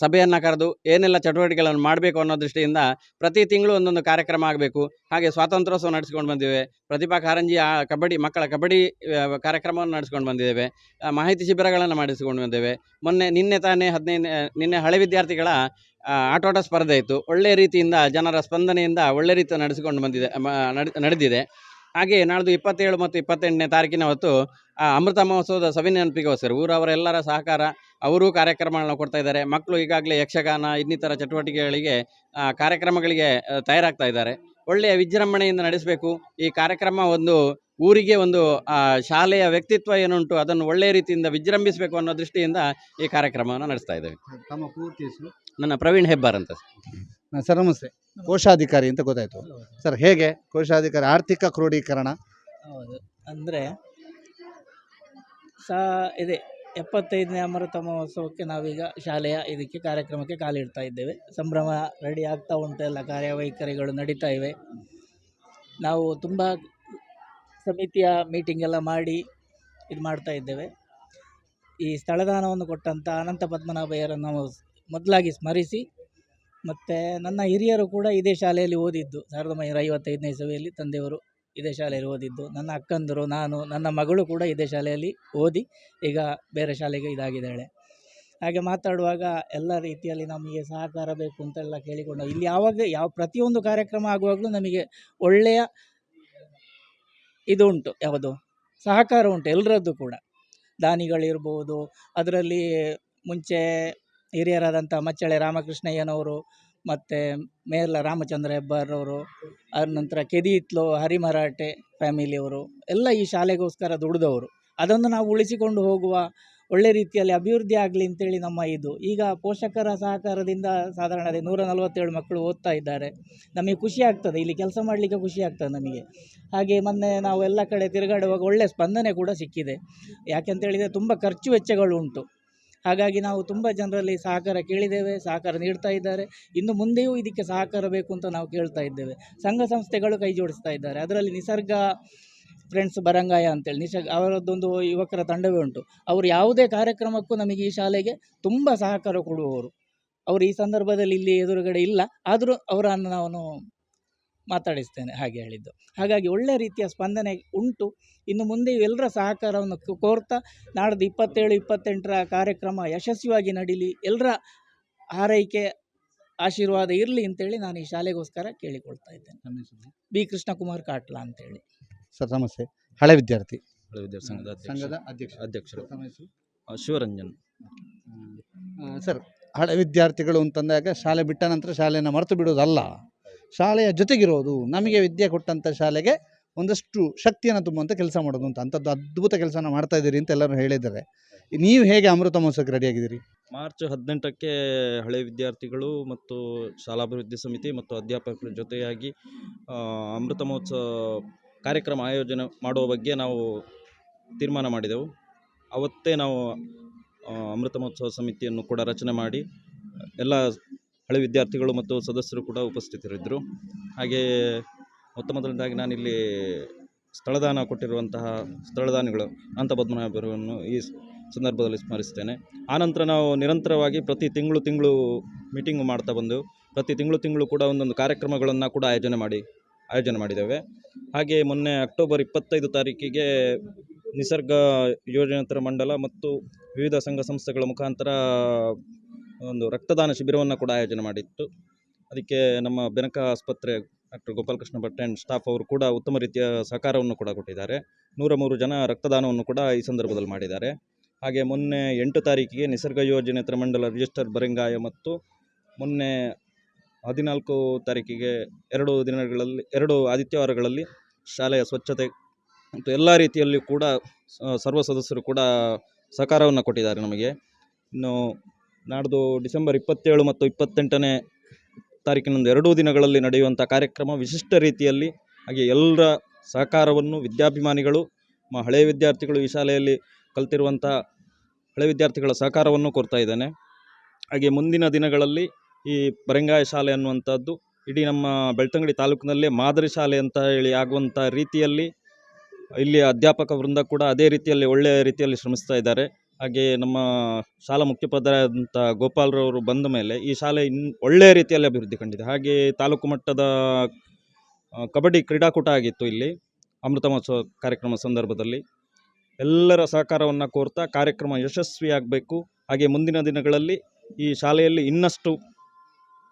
ಸಭೆಯನ್ನು ಕರೆದು ಏನೆಲ್ಲ ಚಟುವಟಿಕೆಗಳನ್ನು ಮಾಡಬೇಕು ಅನ್ನೋ ದೃಷ್ಟಿಯಿಂದ ಪ್ರತಿ ತಿಂಗಳು ಒಂದೊಂದು ಕಾರ್ಯಕ್ರಮ ಆಗಬೇಕು. ಹಾಗೆ ಸ್ವಾತಂತ್ರ್ಯೋತ್ಸವ ನಡೆಸ್ಕೊಂಡು ಬಂದಿದ್ದೇವೆ. ಪ್ರತಿಭಾ ಕಾರಂಜಿ, ಆ, ಕಬಡ್ಡಿ, ಮಕ್ಕಳ ಕಬಡ್ಡಿ ಕಾರ್ಯಕ್ರಮವನ್ನು ನಡೆಸ್ಕೊಂಡು ಬಂದಿದ್ದೇವೆ. ಮಾಹಿತಿ ಶಿಬಿರಗಳನ್ನು ಮಾಡಿಸಿಕೊಂಡು ಬಂದೇವೆ ಮೊನ್ನೆ, ನಿನ್ನೆ ತಾನೇ ಹದಿನೈದು ನಿನ್ನೆ ಹಳೆ ವಿದ್ಯಾರ್ಥಿಗಳ ಆಟೋಟ ಸ್ಪರ್ಧೆ ಇತ್ತು. ಒಳ್ಳೆಯ ರೀತಿಯಿಂದ ಜನರ ಸ್ಪಂದನೆಯಿಂದ ಒಳ್ಳೆ ರೀತಿ ನಡೆಸಿಕೊಂಡು ಬಂದಿದೆ ನಡೆದಿದೆ. ಹಾಗೆ ನಾಳ್ದು ಇಪ್ಪತ್ತೇಳು ಮತ್ತು ಇಪ್ಪತ್ತೆಂಟನೇ ತಾರೀಕಿನ ಹೊತ್ತು ಆ, ಅಮೃತ ಮಹೋತ್ಸವದ ಸವಿನೆನಪಿಗೋಸ್ಕರ ಊರವರೆಲ್ಲರ ಸಹಕಾರ ಅವರೂ ಕಾರ್ಯಕ್ರಮಗಳನ್ನ ಕೊಡ್ತಾ ಇದ್ದಾರೆ. ಮಕ್ಕಳು ಈಗಾಗಲೇ ಯಕ್ಷಗಾನ ಇನ್ನಿತರ ಚಟುವಟಿಕೆಗಳಿಗೆ ಕಾರ್ಯಕ್ರಮಗಳಿಗೆ ತಯಾರಾಗ್ತಾ ಇದ್ದಾರೆ. ಒಳ್ಳೆಯ ವಿಜೃಂಭಣೆಯಿಂದ ನಡೆಸಬೇಕು. ಈ ಕಾರ್ಯಕ್ರಮ ಒಂದು ಊರಿಗೆ ಒಂದು ಶಾಲೆಯ ವ್ಯಕ್ತಿತ್ವ ಏನುಂಟು ಅದನ್ನು ಒಳ್ಳೆಯ ರೀತಿಯಿಂದ ವಿಜೃಂಭಿಸಬೇಕು ಅನ್ನೋ ದೃಷ್ಟಿಯಿಂದ ಈ ಕಾರ್ಯಕ್ರಮವನ್ನು ನಡೆಸ್ತಾ ಇದ್ದೇವೆ. ನನ್ನ ಪ್ರವೀಣ್ ಹೆಬ್ಬಾರ್ ಅಂತ. ಸರ್ ನಮಸ್ತೆ. ಕೋಶಾಧಿಕಾರಿ ಅಂತ ಗೊತ್ತಾಯ್ತು. ಸರ್ ಹೇಗೆ ಕೋಶಾಧಿಕಾರಿ ಆರ್ಥಿಕ ಕ್ರೋಢೀಕರಣ ಹೌದು. ಅಂದರೆ ಸಾ ಇದೆ. ಎಪ್ಪತ್ತೈದನೇ ಅಮೃತ ಮಹೋತ್ಸವಕ್ಕೆ ನಾವೀಗ ಶಾಲೆಯ ಇದಕ್ಕೆ ಕಾರ್ಯಕ್ರಮಕ್ಕೆ ಕಾಲಿಡ್ತಾ ಇದ್ದೇವೆ. ಸಂಭ್ರಮ ರೆಡಿ ಆಗ್ತಾ ಉಂಟು. ಎಲ್ಲ ಕಾರ್ಯವೈಖರಿಗಳು ನಡೀತಾ ಇವೆ. ನಾವು ತುಂಬ ಸಮಿತಿಯ ಮೀಟಿಂಗ್ ಎಲ್ಲ ಮಾಡಿ ಇದು ಮಾಡ್ತಾ ಇದ್ದೇವೆ. ಈ ಸ್ಥಳದಾನವನ್ನು ಕೊಟ್ಟಂಥ ಅನಂತ ಪದ್ಮನಾಭಯ್ಯರನ್ನು ನಾವು ಮೊದಲಾಗಿ ಸ್ಮರಿಸಿ ಮತ್ತು ನನ್ನ ಹಿರಿಯರು ಕೂಡ ಇದೇ ಶಾಲೆಯಲ್ಲಿ ಓದಿದ್ದು. ಸಾವಿರದ ಒಂಬೈನೂರ ಐವತ್ತೈದನೇ ಇಸವಿಯಲ್ಲಿ ತಂದೆಯವರು ಇದೇ ಶಾಲೆಯಲ್ಲಿ ಓದಿದ್ದು. ನನ್ನ ಅಕ್ಕಂದರು, ನಾನು, ನನ್ನ ಮಗಳು ಕೂಡ ಇದೇ ಶಾಲೆಯಲ್ಲಿ ಓದಿ ಈಗ ಬೇರೆ ಶಾಲೆಗೆ ಇದಾಗಿದ್ದಾಳೆ. ಹಾಗೆ ಮಾತಾಡುವಾಗ ಎಲ್ಲ ರೀತಿಯಲ್ಲಿ ನಮಗೆ ಸಹಕಾರ ಬೇಕು ಅಂತೆಲ್ಲ ಕೇಳಿಕೊಂಡು, ಇಲ್ಲಿ ಯಾವಾಗ ಯಾವ ಪ್ರತಿಯೊಂದು ಕಾರ್ಯಕ್ರಮ ಆಗುವಾಗಲೂ ನಮಗೆ ಒಳ್ಳೆಯ ಇದು ಉಂಟು ಯಾವುದು? ಸಹಕಾರ ಉಂಟು ಎಲ್ಲರದ್ದು ಕೂಡ. ದಾನಿಗಳಿರ್ಬೋದು, ಅದರಲ್ಲಿ ಮುಂಚೆ ಹಿರಿಯರಾದಂಥ ಮಚ್ಚಳೆ ರಾಮಕೃಷ್ಣಯ್ಯನವರು ಮತ್ತು ಮೇರ್ಲ ರಾಮಚಂದ್ರ ಹೆಬ್ಬಾರವರು ಅದ ನಂತರ ಕೆದಿತ್ಲು ಹರಿಮರಾಠೆ ಫ್ಯಾಮಿಲಿಯವರು, ಎಲ್ಲ ಈ ಶಾಲೆಗೋಸ್ಕರ ದುಡಿದವರು. ಅದನ್ನು ನಾವು ಉಳಿಸಿಕೊಂಡು ಹೋಗುವ ಒಳ್ಳೆ ರೀತಿಯಲ್ಲಿ ಅಭಿವೃದ್ಧಿ ಆಗಲಿ ಅಂತೇಳಿ ನಮ್ಮ ಇದು. ಈಗ ಪೋಷಕರ ಸಹಕಾರದಿಂದ ಸಾಧಾರಣ ನೂರ ನಲವತ್ತೇಳು ಮಕ್ಕಳು ಓದ್ತಾ ಇದ್ದಾರೆ. ನಮಗೆ ಖುಷಿ ಆಗ್ತದೆ, ಇಲ್ಲಿ ಕೆಲಸ ಮಾಡಲಿಕ್ಕೆ ಖುಷಿ ಆಗ್ತದೆ ನಮಗೆ. ಹಾಗೆ ಮೊನ್ನೆ ನಾವು ಎಲ್ಲ ಕಡೆ ತಿರುಗಾಡುವಾಗ ಒಳ್ಳೆಯ ಸ್ಪಂದನೆ ಕೂಡ ಸಿಕ್ಕಿದೆ. ಯಾಕೆಂತೇಳಿದರೆ ತುಂಬ ಖರ್ಚು ವೆಚ್ಚಗಳು ಉಂಟು. ಹಾಗಾಗಿ ನಾವು ತುಂಬ ಜನರಲ್ಲಿ ಸಹಕಾರ ಕೇಳಿದ್ದೇವೆ, ಸಹಕಾರ ನೀಡ್ತಾ ಇದ್ದಾರೆ. ಇನ್ನು ಮುಂದೆಯೂ ಇದಕ್ಕೆ ಸಹಕಾರ ಬೇಕು ಅಂತ ನಾವು ಕೇಳ್ತಾ ಇದ್ದೇವೆ. ಸಂಘ ಸಂಸ್ಥೆಗಳು ಕೈ ಜೋಡಿಸ್ತಾ ಇದ್ದಾರೆ. ಅದರಲ್ಲಿ ನಿಸರ್ಗ ಫ್ರೆಂಡ್ಸ್ ಬರಂಗಾಯ ಅಂತೇಳಿ, ನಿಸರ್ಗ ಅವರದ್ದೊಂದು ಯುವಕರ ತಂಡವೇ ಉಂಟು. ಅವರು ಯಾವುದೇ ಕಾರ್ಯಕ್ರಮಕ್ಕೂ ನಮಗೆ ಈ ಶಾಲೆಗೆ ತುಂಬ ಸಹಕಾರ ಕೊಡುವವರು. ಅವರು ಈ ಸಂದರ್ಭದಲ್ಲಿ ಇಲ್ಲಿ ಎದುರುಗಡೆ ಇಲ್ಲ. ಆದರೂ ಅವರನ್ನು ನಾನು ಮಾತಾಡಿಸ್ತೇನೆ ಹಾಗೆ ಹೇಳಿದ್ದು. ಹಾಗಾಗಿ ಒಳ್ಳೆಯ ರೀತಿಯ ಸ್ಪಂದನೆ ಉಂಟು. ಇನ್ನು ಮುಂದೆ ಎಲ್ಲರ ಸಹಕಾರವನ್ನು ಕೋರ್ತಾ ನಾಡ್ದು ಇಪ್ಪತ್ತೇಳು ಇಪ್ಪತ್ತೆಂಟರ ಕಾರ್ಯಕ್ರಮ ಯಶಸ್ವಿಯಾಗಿ ನಡೀಲಿ. ಎಲ್ಲರ ಆರೈಕೆ ಆಶೀರ್ವಾದ ಇರಲಿ ಅಂತೇಳಿ ನಾನು ಈ ಶಾಲೆಗೋಸ್ಕರ ಕೇಳಿಕೊಳ್ತಾ ಇದ್ದೇನೆ. ಬಿ. ಕೃಷ್ಣಕುಮಾರ್ ಕಾಟ್ಲಾ ಅಂತೇಳಿ. ಸರ್ ನಮಸ್ತೆ. ಹಳೆ ವಿದ್ಯಾರ್ಥಿ. ಹಳೆ ವಿದ್ಯಾರ್ಥಿ ಸಂಘದ ಅಧ್ಯಕ್ಷ ಸಂಘದ ಅಧ್ಯಕ್ಷ ಅಧ್ಯಕ್ಷರು? ಶಿವರಂಜನ್. ಸರ್ ಹಳೆ ವಿದ್ಯಾರ್ಥಿಗಳು ಅಂತಂದಾಗ ಶಾಲೆ ಬಿಟ್ಟ ನಂತರ ಶಾಲೆಯನ್ನು ಮರೆತು ಬಿಡೋದಲ್ಲ ಶಾಲೆಯ ಜೊತೆಗಿರೋದು ನಮಗೆ ವಿದ್ಯೆ ಕೊಟ್ಟಂಥ ಶಾಲೆಗೆ ಒಂದಷ್ಟು ಶಕ್ತಿಯನ್ನು ತುಂಬುವಂಥ ಕೆಲಸ ಮಾಡೋದು ಅಂತ, ಅಂಥದ್ದು ಅದ್ಭುತ ಕೆಲಸನ ಮಾಡ್ತಾ ಇದ್ದೀರಿ ಅಂತ ಎಲ್ಲರೂ ಹೇಳಿದ್ದಾರೆ. ನೀವು ಹೇಗೆ ಅಮೃತ ಮಹೋತ್ಸವಕ್ಕೆ ರೆಡಿಯಾಗಿದ್ದೀರಿ ಮಾರ್ಚ್ ಹದಿನೆಂಟಕ್ಕೆ ಹಳೆ ವಿದ್ಯಾರ್ಥಿಗಳು ಮತ್ತು ಶಾಲಾಭಿವೃದ್ಧಿ ಸಮಿತಿ ಮತ್ತು ಅಧ್ಯಾಪಕರ ಜೊತೆಯಾಗಿ ಅಮೃತ ಮಹೋತ್ಸವ ಕಾರ್ಯಕ್ರಮ ಆಯೋಜನೆ ಮಾಡುವ ಬಗ್ಗೆ ನಾವು ತೀರ್ಮಾನ ಮಾಡಿದೆವು. ಅವತ್ತೇ ನಾವು ಅಮೃತ ಮಹೋತ್ಸವ ಸಮಿತಿಯನ್ನು ಕೂಡ ರಚನೆ ಮಾಡಿ, ಎಲ್ಲ ಹಳೆ ವಿದ್ಯಾರ್ಥಿಗಳು ಮತ್ತು ಸದಸ್ಯರು ಕೂಡ ಉಪಸ್ಥಿತರಿದ್ದರು. ಹಾಗೆಯೇ ಮೊತ್ತ ಮೊದಲನೇದಾಗಿ ನಾನಿಲ್ಲಿ ಸ್ಥಳದಾನ ಕೊಟ್ಟಿರುವಂತಹ ಸ್ಥಳದಾನಿಗಳು ಅಂತ ಪದ್ಮನಾಭರನ್ನು ಈ ಸಂದರ್ಭದಲ್ಲಿ ಸ್ಮರಿಸ್ತೇನೆ. ಆನಂತರ ನಾವು ನಿರಂತರವಾಗಿ ಪ್ರತಿ ತಿಂಗಳು ತಿಂಗಳು ಮೀಟಿಂಗ್ ಮಾಡ್ತಾ ಬಂದೆವು ಪ್ರತಿ ತಿಂಗಳು ತಿಂಗಳು ಕೂಡ ಒಂದೊಂದು ಕಾರ್ಯಕ್ರಮಗಳನ್ನು ಕೂಡ ಆಯೋಜನೆ ಮಾಡಿ, ಆಯೋಜನೆ ಮಾಡಿದ್ದೇವೆ. ಹಾಗೆ ಮೊನ್ನೆ ಅಕ್ಟೋಬರ್ ಇಪ್ಪತ್ತೈದು ತಾರೀಕಿಗೆ ನಿಸರ್ಗ ಯೋಜನೆತರ ಮಂಡಲ ಮತ್ತು ವಿವಿಧ ಸಂಘ ಸಂಸ್ಥೆಗಳ ಮುಖಾಂತರ ಒಂದು ರಕ್ತದಾನ ಶಿಬಿರವನ್ನು ಕೂಡ ಆಯೋಜನೆ ಮಾಡಿತ್ತು. ಅದಕ್ಕೆ ನಮ್ಮ ಬೆನಕ ಆಸ್ಪತ್ರೆ doctor Gopalakrishna Bhat and staff ಅವರು ಕೂಡ ಉತ್ತಮ ರೀತಿಯ ಸಹಕಾರವನ್ನು ಕೂಡ ಕೊಟ್ಟಿದ್ದಾರೆ. ನೂರ ಮೂರು ಜನ ರಕ್ತದಾನವನ್ನು ಕೂಡ ಈ ಸಂದರ್ಭದಲ್ಲಿ ಮಾಡಿದ್ದಾರೆ. ಹಾಗೆ ಮೊನ್ನೆ ಎಂಟು ತಾರೀಕಿಗೆ ನಿಸರ್ಗ ಯೋಜನೆ ಮಂಡಲ ರಿಜಿಸ್ಟರ್ ಬರಿಂಗಾಯ ಮತ್ತು ಮೊನ್ನೆ ಹದಿನಾಲ್ಕು ತಾರೀಕಿಗೆ ಎರಡು ದಿನಗಳಲ್ಲಿ, ಎರಡು ಆದಿತ್ಯವಾರಗಳಲ್ಲಿ ಶಾಲೆಯ ಸ್ವಚ್ಛತೆ ಮತ್ತು ಎಲ್ಲ ರೀತಿಯಲ್ಲಿ ಕೂಡ ಸರ್ವ ಸದಸ್ಯರು ಕೂಡ ಸಹಕಾರವನ್ನು ಕೊಟ್ಟಿದ್ದಾರೆ ನಮಗೆ. ಇನ್ನು ನಾಡ್ದು ಡಿಸೆಂಬರ್ ಇಪ್ಪತ್ತೇಳು ಮತ್ತು ಇಪ್ಪತ್ತೆಂಟನೇ ತಾರೀಕಿನಂದು ಎರಡೂ ದಿನಗಳಲ್ಲಿ ನಡೆಯುವಂಥ ಕಾರ್ಯಕ್ರಮ ವಿಶಿಷ್ಟ ರೀತಿಯಲ್ಲಿ ಹಾಗೆ ಎಲ್ಲರ ಸಹಕಾರವನ್ನು ವಿದ್ಯಾಭಿಮಾನಿಗಳು, ಮ ಹಳೆಯ ವಿದ್ಯಾರ್ಥಿಗಳು ಈ ಶಾಲೆಯಲ್ಲಿ ಕಲ್ತಿರುವಂಥ ಹಳೆ ವಿದ್ಯಾರ್ಥಿಗಳ ಸಹಕಾರವನ್ನು ಕೋರ್ತಾ ಇದ್ದೇನೆ. ಹಾಗೆ ಮುಂದಿನ ದಿನಗಳಲ್ಲಿ ಈ ಬರೆಂಗಾಯ ಶಾಲೆ ಅನ್ನುವಂಥದ್ದು ಇಡೀ ನಮ್ಮ ಬೆಳ್ತಂಗಡಿ ತಾಲೂಕಿನಲ್ಲೇ ಮಾದರಿ ಶಾಲೆ ಅಂತ ಹೇಳಿ ಆಗುವಂಥ ರೀತಿಯಲ್ಲಿ ಇಲ್ಲಿ ಅಧ್ಯಾಪಕ ವೃಂದ ಕೂಡ ಅದೇ ರೀತಿಯಲ್ಲಿ ಒಳ್ಳೆಯ ರೀತಿಯಲ್ಲಿ ಶ್ರಮಿಸ್ತಾ ಇದ್ದಾರೆ. ಹಾಗೆ ನಮ್ಮ ಶಾಲಾ ಮುಖ್ಯೋಪಾಧ್ಯಾಯರಂಥ ಗೋಪಾಲ್ರವರು ಬಂದ ಮೇಲೆ ಈ ಶಾಲೆ ಇನ್ ಒಳ್ಳೆಯ ರೀತಿಯಲ್ಲಿ ಅಭಿವೃದ್ಧಿ ಕಂಡಿದೆ. ಹಾಗೆ ತಾಲೂಕು ಮಟ್ಟದ ಕಬಡ್ಡಿ ಕ್ರೀಡಾಕೂಟ ಆಗಿತ್ತು ಇಲ್ಲಿ, ಅಮೃತ ಮಹೋತ್ಸವ ಕಾರ್ಯಕ್ರಮ ಸಂದರ್ಭದಲ್ಲಿ. ಎಲ್ಲರ ಸಹಕಾರವನ್ನು ಕೋರ್ತಾ ಕಾರ್ಯಕ್ರಮ ಯಶಸ್ವಿಯಾಗಬೇಕು ಹಾಗೆ ಮುಂದಿನ ದಿನಗಳಲ್ಲಿ ಈ ಶಾಲೆಯಲ್ಲಿ ಇನ್ನಷ್ಟು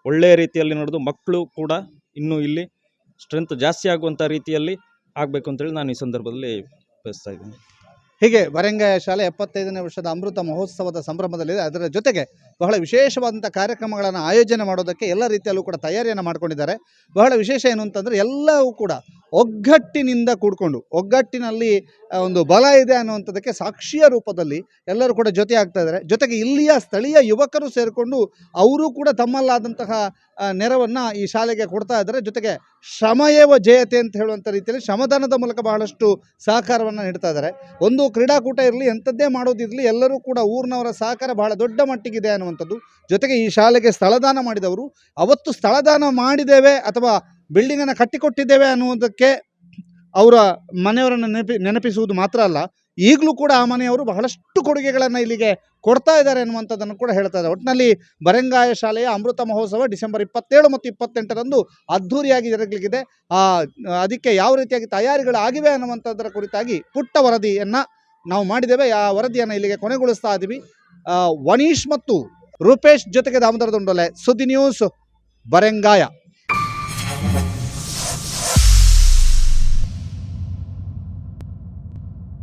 ಒಳ್ಳೆಯ ರೀತಿಯಲ್ಲಿ ನಡೆದು ಮಕ್ಕಳು ಕೂಡ ಇನ್ನೂ ಇಲ್ಲಿ ಸ್ಟ್ರೆಂತ್ ಜಾಸ್ತಿ ಆಗುವಂಥ ರೀತಿಯಲ್ಲಿ ಆಗಬೇಕು ಅಂತೇಳಿ ನಾನು ಈ ಸಂದರ್ಭದಲ್ಲಿ ಬಯಸ್ತಾ ಇದ್ದೀನಿ. ಹೀಗೆ ವರಂಗಯ ಶಾಲೆ ಎಪ್ಪತ್ತೈದನೇ ವರ್ಷದ ಅಮೃತ ಮಹೋತ್ಸವದ ಸಂಭ್ರಮದಲ್ಲಿದೆ. ಅದರ ಜೊತೆಗೆ ಬಹಳ ವಿಶೇಷವಾದಂಥ ಕಾರ್ಯಕ್ರಮಗಳನ್ನು ಆಯೋಜನೆ ಮಾಡೋದಕ್ಕೆ ಎಲ್ಲ ರೀತಿಯಲ್ಲೂ ಕೂಡ ತಯಾರಿಯನ್ನು ಮಾಡ್ಕೊಂಡಿದ್ದಾರೆ. ಬಹಳ ವಿಶೇಷ ಏನು ಅಂತಂದರೆ ಎಲ್ಲವೂ ಕೂಡ ಒಗ್ಗಟ್ಟಿನಿಂದ ಕೂಡ್ಕೊಂಡು, ಒಗ್ಗಟ್ಟಿನಲ್ಲಿ ಒಂದು ಬಲ ಇದೆ ಅನ್ನುವಂಥದ್ದಕ್ಕೆ ಸಾಕ್ಷಿಯ ರೂಪದಲ್ಲಿ ಎಲ್ಲರೂ ಕೂಡ ಜೊತೆ ಆಗ್ತಾ ಇದ್ದಾರೆ. ಜೊತೆಗೆ ಇಲ್ಲಿಯ ಸ್ಥಳೀಯ ಯುವಕರು ಸೇರಿಕೊಂಡು ಅವರು ಕೂಡ ತಮ್ಮಲ್ಲಾದಂತಹ ನೆರವನ್ನು ಈ ಶಾಲೆಗೆ ಕೊಡ್ತಾ ಇದ್ದಾರೆ. ಜೊತೆಗೆ ಶ್ರಮಯೇವ ಜಯತೆ ಅಂತ ಹೇಳುವಂಥ ರೀತಿಯಲ್ಲಿ ಶ್ರಮದಾನದ ಮೂಲಕ ಬಹಳಷ್ಟು ಸಹಕಾರವನ್ನು ನೀಡ್ತಾ ಇದ್ದಾರೆ. ಒಂದು ಕ್ರೀಡಾಕೂಟ ಇರಲಿ, ಎಂಥದ್ದೇ ಮಾಡೋದಿರಲಿ ಎಲ್ಲರೂ ಕೂಡ ಊರಿನವರ ಸಹಕಾರ ಬಹಳ ದೊಡ್ಡ ಮಟ್ಟಿಗಿದೆ ಅನ್ನುವಂಥದ್ದು. ಜೊತೆಗೆ ಈ ಶಾಲೆಗೆ ಸ್ಥಳದಾನ ಮಾಡಿದವರು, ಅವತ್ತು ಸ್ಥಳದಾನ ಮಾಡಿದ್ದೇವೆ ಅಥವಾ ಬಿಲ್ಡಿಂಗನ್ನು ಕಟ್ಟಿಕೊಟ್ಟಿದ್ದೇವೆ ಅನ್ನುವುದಕ್ಕೆ ಅವರ ಮನೆಯವರನ್ನು ನೆನಪಿ, ನೆನಪಿಸುವುದು ಮಾತ್ರ ಅಲ್ಲ. ಈಗಲೂ ಕೂಡ ಆ ಮನೆಯವರು ಬಹಳಷ್ಟು ಕೊಡುಗೆಗಳನ್ನು ಇಲ್ಲಿಗೆ ಕೊಡ್ತಾ ಇದ್ದಾರೆ ಅನ್ನುವಂಥದ್ದನ್ನು ಕೂಡ ಹೇಳ್ತಾ ಇದ್ದಾರೆ. ಒಟ್ಟಿನಲ್ಲಿ ಬರೆಂಗಾಯ ಶಾಲೆಯ ಅಮೃತ ಮಹೋತ್ಸವ ಡಿಸೆಂಬರ್ ಇಪ್ಪತ್ತೇಳು ಮತ್ತು ಇಪ್ಪತ್ತೆಂಟರಂದು ಅದ್ಧೂರಿಯಾಗಿ ಜರುಗಲಿಕ್ಕಿದೆ ಆ, ಅದಕ್ಕೆ ಯಾವ ರೀತಿಯಾಗಿ ತಯಾರಿಗಳು ಆಗಿವೆ ಅನ್ನುವಂಥದ್ದರ ಕುರಿತಾಗಿ ಪುಟ್ಟ ವರದಿಯನ್ನು ನಾವು ಮಾಡಿದ್ದೇವೆ. ಆ ವರದಿಯನ್ನು ಇಲ್ಲಿಗೆ ಕೊನೆಗೊಳಿಸ್ತಾ ಇದ್ದೀವಿ. ವನೀಶ್ ಮತ್ತು ರೂಪೇಶ್ ಜೊತೆಗೆ ದಾಮೋದರ ದುಂಡೋಲೆ ಸುದ್ದಿ ನ್ಯೂಸ್ ಬರೆಂಗಾಯ.